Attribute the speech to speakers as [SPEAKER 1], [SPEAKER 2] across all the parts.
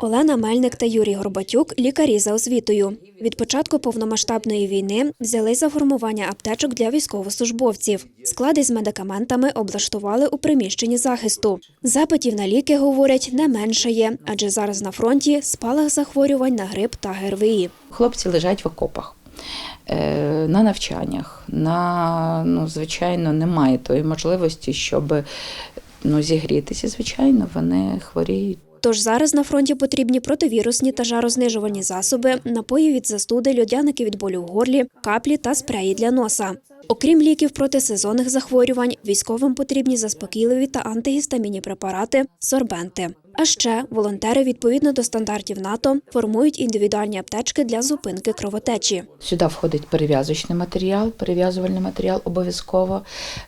[SPEAKER 1] Олена Мельник та Юрій Горбатюк лікарі за освітою. Від початку повномасштабної війни взялись за формування аптечок для військовослужбовців. Склади з медикаментами облаштували у приміщенні захисту. Запитів на ліки, говорять, не меншає, адже зараз на фронті спалах захворювань на грип та ГРВІ.
[SPEAKER 2] Хлопці лежать в окопах. е, На навчаннях, на ну, звичайно, немає тої можливості, щоб ну, зігрітися. Звичайно, вони хворіють.
[SPEAKER 1] Тож зараз на фронті потрібні противірусні та жарознижувальні засоби, напої від застуди, льодяники від болю в горлі, каплі та спреї для носа. Окрім ліків проти сезонних захворювань, військовим потрібні заспокійливі та антигістамінні препарати, сорбенти. А ще волонтери відповідно до стандартів НАТО формують індивідуальні аптечки для зупинки кровотечі.
[SPEAKER 2] Сюди входить перев'язочний матеріал, перев'язувальний матеріал обов'язково,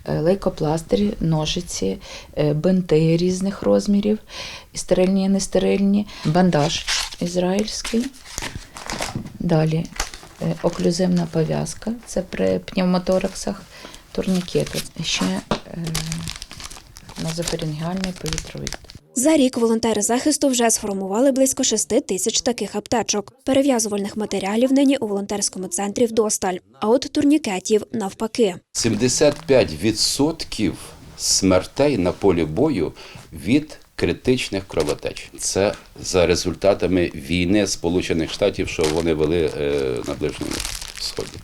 [SPEAKER 2] е, лейкопластирі, ножиці, е, бинти різних розмірів, і стерильні, і нестерильні, бандаж ізраїльський. Далі е, оклюзивна пов'язка, це при пневмотораксах, турнікети. Ще е, назофарингеальний повітровід.
[SPEAKER 1] За рік волонтери захисту вже сформували близько 6 тисяч таких аптечок. Перев'язувальних матеріалів нині у волонтерському центрі вдосталь. А от турнікетів навпаки.
[SPEAKER 3] 75% смертей на полі бою від критичних кровотеч. Це за результатами війни Сполучених Штатів, що вони вели е, на Ближньому Сході.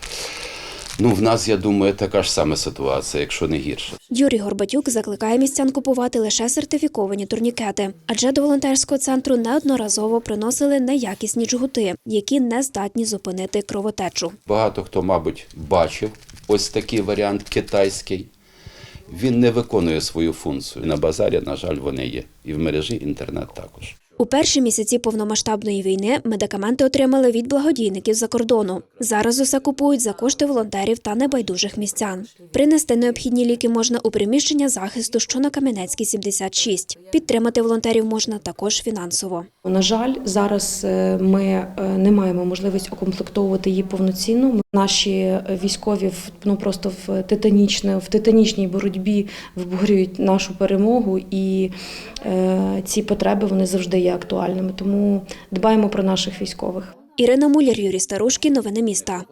[SPEAKER 3] Ну, в нас, я думаю, така ж сама ситуація, якщо не гірше.
[SPEAKER 1] Юрій Горбатюк закликає містян купувати лише сертифіковані турнікети, адже до волонтерського центру неодноразово приносили неякісні джгути, які не здатні зупинити кровотечу.
[SPEAKER 3] Багато хто, мабуть, бачив ось такий варіант китайський. Він не виконує свою функцію. На базарі, на жаль, вони є. І в мережі інтернет також.
[SPEAKER 1] У перші місяці повномасштабної війни медикаменти отримали від благодійників за кордону. Зараз усе купують за кошти волонтерів та небайдужих містян. Принести необхідні ліки можна у приміщення захисту, що на Кам'янецькій 76. Підтримати волонтерів можна також фінансово.
[SPEAKER 4] На жаль, зараз е, ми е, не маємо можливість окомплектовувати її повноцінно. Наші військові ну просто в титанічне в титанічній боротьбі виборюють нашу перемогу, і е, ці потреби вони завжди є актуальними. Тому дбаємо про наших військових.
[SPEAKER 1] Ірина Муляр, Юрій Старушкін. Новини міста.